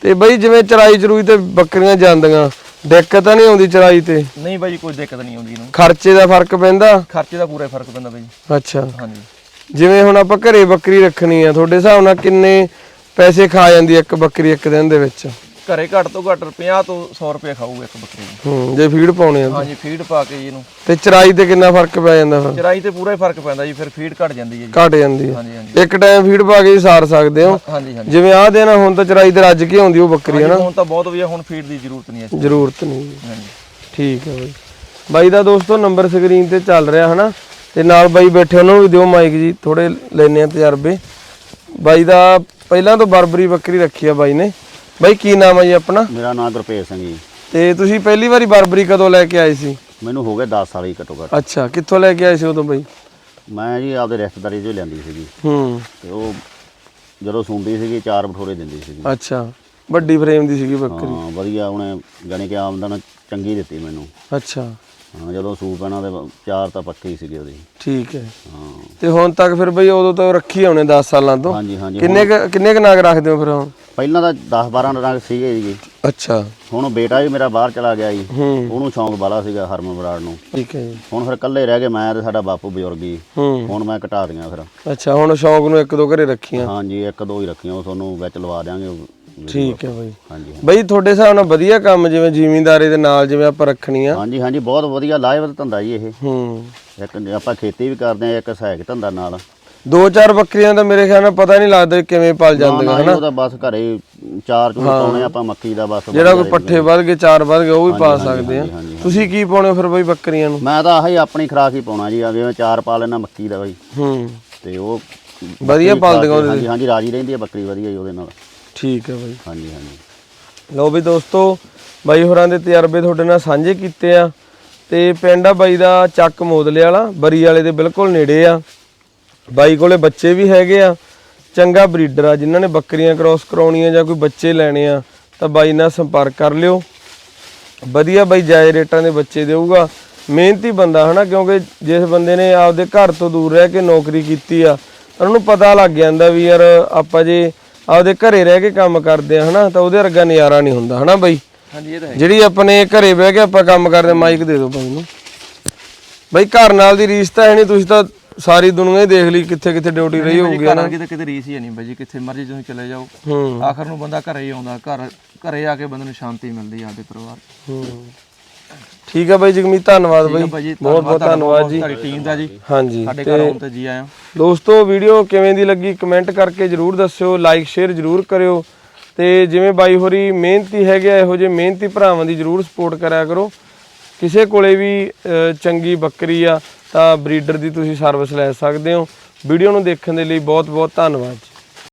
ਤੇ ਬਈ ਜਿਵੇਂ ਚਰਾਈ ਚਰੂਈ ਤੇ ਬੱਕਰੀਆਂ ਜਾਂਦੀਆਂ ਦਿੱਕਤ ਤਾਂ ਨਹੀਂ ਆਉਂਦੀ ਚਰਾਈ ਤੇ? ਨਹੀਂ ਬਾਈ ਜੀ ਕੋਈ ਦਿੱਕਤ ਨਹੀਂ ਆਉਂਦੀ ਇਹਨੂੰ। ਖਰਚੇ ਦਾ ਫ਼ਰਕ ਪੈਂਦਾ? ਖਰਚੇ ਦਾ ਪੂਰਾ ਹੀ ਫ਼ਰਕ ਪੈਂਦਾ ਬਾਈ। ਜੀ ਅੱਛਾ। ਹਾਂਜੀ। ਜਿਵੇਂ ਹੁਣ ਆਪਾਂ ਘਰੇ ਬੱਕਰੀ ਰੱਖਣੀ ਆ ਤੁਹਾਡੇ ਹਿਸਾਬ ਨਾਲ ਕਿੰਨੇ ਪੈਸੇ ਖਾ ਜਾਂਦੀ ਆ ਇੱਕ ਬੱਕਰੀ ਇੱਕ ਦਿਨ ਦੇ ਵਿੱਚ? ਘਰੇ ਘੱਟ ਤੋਂ ਘੱਟ 50 ਤੋਂ 100 ਰੁਪਏ ਖਾਊਗਾ ਇੱਕ ਬੱਕਰੀ ਨੂੰ। ਹੂੰ ਜੇ ਫੀਡ ਪਾਉਣੇ ਆ। ਹਾਂਜੀ ਫੀਡ ਪਾ ਕੇ ਜੀ ਇਹਨੂੰ। ਤੇ ਚਰਾਈ ਤੇ ਕਿੰਨਾ ਫ਼ਰਕ ਪੈ ਜਾਂਦਾ ਫਿਰ? ਚਰਾਈ ਤੇ ਪੂਰਾ ਹੀ ਫ਼ਰਕ ਪੈਂਦਾ ਜੀ ਫਿਰ ਫੀਡ ਘਟ ਜਾਂਦੀ ਹੈ ਜੀ। ਘਟ ਜਾਂਦੀ ਹਾਂਜੀ ਹਾਂਜੀ। ਇੱਕ ਟਾਈਮ ਫੀਡ ਪਾ ਕੇ ਹੀ ਸਾਰ ਸਕਦੇ ਹੋ। ਹਾਂਜੀ ਹਾਂਜੀ। ਜਿਵੇਂ ਆਹ ਆ, ਹੁਣ ਤਾਂ ਚਰਾਈ ਤੇ ਰੱਜ ਕੇ ਆਉਂਦੀ ਉਹ ਬੱਕਰੀ ਹੈ ਨਾ ਹੁਣ ਤਾਂ ਬਹੁਤ ਵਧੀਆ ਹੁਣ ਫੀਡ ਦੀ ਜ਼ਰੂਰਤ ਨਹੀਂ ਹੈ ਜ਼ਰੂਰਤ ਨਹੀਂ। ਹਾਂਜੀ। ਠੀਕ ਹੈ ਬਾਈ। ਬਾਈ ਦਾ ਦੋਸਤੋ ਨੰਬਰ ਸਕਰੀਨ ਤੇ ਚੱਲ ਰਿਹਾ ਹਨਾ? ਤੇ ਨਾਲ ਬਾਈ ਬੈਠੇ ਉਹਨਾਂ ਨੂੰ ਵੀ ਦਿਓ ਮਾਈਕ ਜੀ ਥੋੜੇ ਲੈਨੇ ਆ ਤਜਰਬੇ। ਬਾਈ ਦਾ ਪਹਿਲਾਂ ਤੋਂ ਬਰਬਰੀ ਬੱਕਰੀ ਰੱਖੀ ਆ ਬਾਈ ਨੇ। ਬਾਈ ਕੀ ਨਾਮ ਹੈ ਜੀ ਆਪਣਾ? ਮੇਰਾ ਨਾਮ ਗੁਰਪ੍ਰੀਤ ਸਿੰਘ ਜੀ। ਤੇ ਤੁਸੀਂ ਪਹਿਲੀ ਵਾਰੀ ਬਰਬਰੀ ਕਦੋਂ ਲੈ ਕੇ ਆਏ ਸੀ? ਮੈਨੂੰ ਹੋ ਗਏ 10 ਸਾਲ ਹੀ ਘੱਟੋ ਘੱਟ। ਅੱਛਾ ਕਿੱਥੋਂ ਲੈ ਕੇ ਆਏ ਸੀ ਉਦੋਂ ਬਾਈ? ਮੈਂ ਜੀ ਆਪਦੇ ਰਿਸ਼ਤੇਦਾਰੀ ਚੋਂ ਲੈਂਦੀ ਸੀਗੀ। ਹੂੰ। ਤੇ ਉਹ ਜਦੋਂ ਸੁੰਦੀ ਸੀਗੀ ਚਾਰ ਬਠੋਰੇ ਦਿੰਦੀ ਸੀਗੀ। ਅੱਛਾ ਵੱਡੀ ਫਰੇਮ ਦੀ ਸੀਗੀ ਬੱਕਰੀ। ਹਾਂ ਵਧੀਆ ਉਹਨੇ ਜਾਣੀ ਕਿ ਆਮਦਨ ਚੰਗੀ ਦਿੱਤੀ ਮੈਨੂੰ। ਅੱਛਾ। ਹਾਂ ਜਦੋਂ ਸੂਪ ਇਹਨਾਂ ਦੇ ਚਾਰ ਤਾਂ ਪੱਕੇ ਹੀ ਸੀਗੇ ਉਹਦੇ। ਠੀਕ ਹੈ। ਹਾਂ। ਤੇ ਹੁਣ ਤੱਕ ਫਿਰ ਬਈ ਉਦੋਂ ਤੋਂ ਰੱਖੀ ਹੋਣੇ 10 ਸਾਲਾਂ ਤੋਂ। ਹਾਂਜੀ ਹਾਂਜੀ। ਕਿੰਨੇ ਕੁ- ਕਿੰਨੇ ਕ ਨਾਗ ਰੱਖਦੇ ਹੋ ਫਿਰ ਹੁਣ? ਪਹਿਲਾਂ ਤਾਂ 10 12 ਰੰਗ ਸੀਗੇ ਜੀ। ਅੱਛਾ। ਹੁਣ ਬੇਟਾ ਵੀ ਮੇਰਾ ਬਾਹਰ ਚਲਾ ਗਿਆ ਜੀ। ਹੂੰ। ਉਹਨੂੰ ਸ਼ੌਂਕ ਬਾਲਾ ਸੀਗਾ ਹਰਮਨ ਬਰਾੜ ਨੂੰ। ਠੀਕ ਹੈ ਜੀ। ਹੁਣ ਫਿਰ ਇਕੱਲੇ ਰਹਿ ਗਏ ਮੈਂ ਤੇ ਸਾਡਾ ਬਾਪੂ ਬਜ਼ੁਰਗ ਜੀ। ਹੂੰ। ਹੁਣ ਮੈਂ ਘਟਾ ਦਿਆਂ ਫਿਰ। ਅੱਛਾ ਹੁਣ ਸ਼ੌਂਕ ਨੂੰ ਇੱਕ ਦੋ ਘਰੇ ਰੱਖੀਆਂ। ਹਾਂਜੀ ਇੱਕ ਦੋ ਹੀ ਰੱਖੀਆਂ ਉਹ ਤੁਹਾਨੂੰ ਵਿੱਚ ਲਵਾ ਦਿਆਂਗੇ। ਠੀਕ ਹੈ ਬਈ। ਹਾਂਜੀ ਬਈ ਤੁਹਾਡੇ ਹਿਸਾਬ ਨਾਲ ਵਧੀਆ ਕੰਮ ਜਿਵੇਂ ਜ਼ਿਮੀਂਦਾਰੀ ਦੇ ਨਾਲ ਜਿਵੇਂ ਆਪਾਂ ਰੱਖਣੀ ਆ। ਹਾਂਜੀ ਹਾਂਜੀ ਬਹੁਤ ਵਧੀਆ ਲਾਹੇਵੰਦ ਧੰਦਾ ਜੀ ਇਹ। ਹੂੰ। ਇੱਕ ਆਪਾਂ ਖੇਤੀ ਵੀ ਕਰਦੇ ਆ ਇੱਕ ਸਹਾਇਕ ਧੰਦਾ ਨਾਲ। ਦੋ ਚਾਰ ਬੱਕਰੀਆਂ ਦਾ ਮੇਰੇ ਖਿਆਲ ਨਾਲ ਪਤਾ ਨਹੀਂ ਲੱਗਦਾ ਕਿਵੇਂ ਪਲ ਜਾਂਦੀਆਂ ਨਾ ਉਹਦਾ ਬਸ ਘਰੇ ਚਾਰ ਚੂਰ ਪਾਉਣੇ ਆਪਾਂ ਮੱਕੀ ਦਾ ਬਸ ਜਿਹੜਾ ਕੋਈ ਪੱਠੇ ਵੱਧ ਗਏ ਚਾਰ ਵੱਧ ਗਏ ਉਹ ਵੀ ਪਾ ਸਕਦੇ ਆ। ਤੁਸੀਂ ਕੀ ਪਾਉਣੇ ਫਿਰ ਬਈ ਬੱਕਰੀਆਂ ਨੂੰ? ਮੈਂ ਤਾਂ ਆਹੀ ਆਪਣੀ ਖਰਾਕ ਹੀ ਪਾਉਣਾ ਜੀ ਆ ਜਿਵੇਂ ਚਾਰ ਪਾ ਲੈਣਾ ਮੱਕੀ ਦਾ ਬਈ। ਹੂੰ। ਤੇ ਉਹ ਵਧੀਆ ਬੱਕਰੀ ਪਾਲਦੇ ਖਾ ਕੇ- ਉਹਦੇ ਹਾਂਜੀ ਹਾਂਜੀ ਰਾਜੀ ਰਹਿੰਦੀ ਹੈ ਬੱਕਰੀ ਵਧੀਆ ਜੀ ਉਹਦੇ ਨਾਲ। ਠੀਕ ਹੈ ਬਈ। ਹਾਂਜੀ ਹਾਂਜੀ। ਲਓ ਵੀ ਦੋਸਤੋ ਬਾਈ ਹੋਰਾਂ ਦੇ ਤਜਰਬੇ ਤੁਹਾਡੇ ਨਾਲ ਸਾਂਝੇ ਕੀਤੇ ਆ। ਤੇ ਪਿੰਡ ਆ ਬਾਈ ਦਾ ਚੱਕ ਮੋਦਲੇ ਵਾਲਾ ਬਰੀ ਵਾਲੇ ਦੇ ਬਿਲਕੁਲ ਨੇੜੇ ਆ। ਬਾਈ ਕੋਲੇ ਬੱਚੇ ਵੀ ਹੈਗੇ ਆ। ਚੰਗਾ ਬਰੀਡਰ ਆ ਜਿਨ੍ਹਾਂ ਨੇ ਬੱਕਰੀਆਂ ਕ੍ਰਾਸ ਕਰਾਉਣੀਆਂ ਜਾਂ ਕੋਈ ਬੱਚੇ ਲੈਣੇ ਆ ਤਾਂ ਬਾਈ ਨਾਲ ਸੰਪਰਕ ਕਰ ਲਿਓ। ਵਧੀਆ ਬਾਈ ਜਾਇਜ਼ ਰੇਟਾਂ ਦੇ ਬੱਚੇ ਦੇਊਗਾ। ਮਿਹਨਤੀ ਬੰਦਾ ਹਨਾ ਕਿਉਂਕਿ ਜਿਸ ਬੰਦੇ ਨੇ ਆਪਦੇ ਘਰ ਤੋਂ ਦੂਰ ਰਹਿ ਕੇ ਨੌਕਰੀ ਕੀਤੀ ਆ ਉਹਨੂੰ ਪਤਾ ਲੱਗ ਜਾਂਦਾ ਵੀ ਯਾਰ ਆਪਾਂ ਜੇ ਆਪਦੇ ਘਰੇ ਰਹਿ ਕੇ ਕੰਮ ਕਰਦੇ ਆ ਹਨਾ ਤਾਂ ਉਹਦੇ ਵਰਗਾ ਨਜ਼ਾਰਾ ਨਹੀਂ ਹੁੰਦਾ ਹਨਾ ਬਾਈ? ਹਾਂਜੀ ਇਹ ਤਾਂ ਹੈ। ਜਿਹੜੀ ਆਪਣੇ ਘਰੇ ਬਹਿ ਕੇ ਆਪਾਂ ਕੰਮ ਕਰਦੇ ਮਾਈਕ ਦੇ ਦਿਓ ਬਾਈ ਨੂੰ। ਬਾਈ ਘਰ ਨਾਲ ਦੀ ਰੀਸ ਤਾਂ ਹੈ ਨਹੀਂ ਤੁਸੀਂ ਤਾਂ ਸਾਰੀ ਦੁਨੀਆ ਹੀ ਦੇਖ ਲਈ ਕਿੱਥੇ ਕਿੱਥੇ ਡਿਊਟੀ ਰਹੀ ਹੋਊਗੀ ਘਰ ਵਰਗੀ ਤਾਂ ਕਿਤੇ ਰੀਸ ਹੀ ਨਹੀਂ ਬਾਈ ਜੀ ਕਿੱਥੇ ਮਰਜ਼ੀ ਤੁਸੀਂ ਚਲੇ ਜਾਓ। ਆਖਰ ਨੂੰ ਬੰਦਾ ਘਰੇ ਹੀ ਆਉਂਦਾ ਘਰ ਘਰੇ ਆ ਕੇ ਬੰਦੇ ਨੂੰ ਸ਼ਾਂਤੀ ਮਿਲਦੀ ਆ ਆਪਦੇ ਪਰਿਵਾਰ ਹੂੰ। ਠੀਕ ਹੈ ਬਾਈ ਜਗਮੀਤ ਧੰਨਵਾਦ ਬਾਈ। ਬਹੁਤ ਬਹੁਤ ਧੰਨਵਾਦ ਜੀ। ਤੁਹਾਡੀ ਟੀਮ ਦਾ ਜੀ। ਹਾਂਜੀ। ਸਾਡੇ ਘਰ ਆਉਣ ਤੇ ਜੀ ਆਇਆਂ। ਦੋਸਤੋ ਵੀਡੀਓ ਕਿਵੇਂ ਦੀ ਲੱਗੀ ਕਮੈਂਟ ਕਰਕੇ ਜਰੂਰ ਦੱਸਿਓ ਲਾਈਕ ਸ਼ੇਅਰ ਜਰੂਰ ਕਰਿਓ। ਤੇ ਜਿਵੇਂ ਬਾਈ ਹੋਰੀ ਮਿਹਨਤੀ ਹੈਗੇ ਆ, ਇਹੋ ਜਿਹੇ ਮਿਹਨਤੀ ਭਰਾਵਾਂ ਦੀ ਜਰੂਰ ਸਪੋਰਟ ਕਰਿਆ ਕਰੋ। ਕਿਸੇ ਕੋਲੇ ਵੀ ਚੰਗੀ ਬੱਕਰੀ ਆ ਤਾਂ ਬਰੀਡਰ ਦੀ ਤੁਸੀਂ ਸਰਵਿਸ ਲੈ ਸਕਦੇ ਹੋ। ਵੀਡੀਓ ਨੂੰ ਦੇਖਣ ਦੇ ਲਈ ਬਹੁਤ ਬਹੁਤ ਧੰਨਵਾਦ